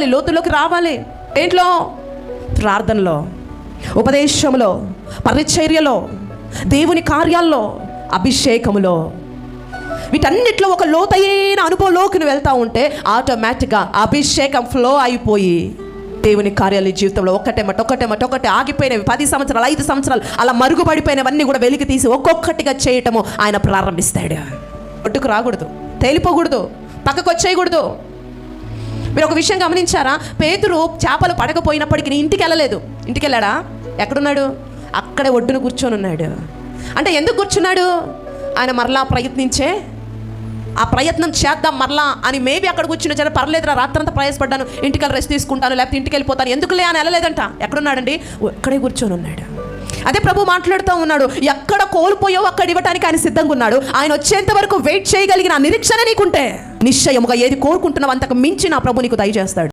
ఎదగాలి లోతులోకి రావాలి. ఏంట్లో ప్రార్థనలో ఉపదేశంలో పరిచర్యలో దేవుని కార్యాల్లో అభిషేకములో. వీటన్నిటిలో ఒక లోతైన అనుభవంలోకి నువ్వు వెళ్తా ఉంటే ఆటోమేటిక్గా అభిషేకం ఫ్లో అయిపోయి దేవుని కార్యాలయ జీవితంలో ఒటేమ ఒకటేమ ఒకటే ఆగిపోయినవి. పది సంవత్సరాలు ఐదు సంవత్సరాలు అలా మరుగుపడిపోయినవన్నీ కూడా వెలికి తీసి ఒక్కొక్కటిగా చేయటము ఆయన ప్రారంభిస్తాడు. ఒట్టుకు రాకూడదు తేలిపోకూడదు పక్కకు వచ్చేయకూడదు మీరు ఒక విషయం గమనించారా? పేతురు చేపలు పడకపోయినప్పటికీ ఇంటికి వెళ్ళలేదు. ఇంటికి వెళ్ళాడా? ఎక్కడున్నాడు? అక్కడే ఒడ్డున కూర్చొని ఉన్నాడు. అంటే ఎందుకు కూర్చున్నాడు? ఆయన మరలా ప్రయత్నించే ఆ ప్రయత్నం చేద్దాం మరలా అని మేబీ అక్కడ కూర్చుని సరే పర్లేదురా రాత్రంతా ప్రయాసపడ్డాను ఇంటికి వెళ్ళి రెస్ట్ తీసుకుంటాను లేకపోతే ఇంటికి వెళ్ళిపోతాను. ఎందుకులే అని వెళ్ళలేదంట? ఎక్కడున్నాడండి? అక్కడే ఇక్కడే కూర్చొని ఉన్నాడు. అదే ప్రభు మాట్లాడుతూ ఉన్నాడు ఎక్కడ కోల్పోయావు అక్కడ ఇవ్వడానికి ఆయన సిద్ధంగా ఉన్నాడు. ఆయన వచ్చేంత వరకు వెయిట్ చేయగలిగిన నిరీక్షణ నీకుంటే నిశ్చయముగా ఏది కోరుకుంటున్నావు అంతకు మించి నా ప్రభు నీకు దయచేస్తాడు.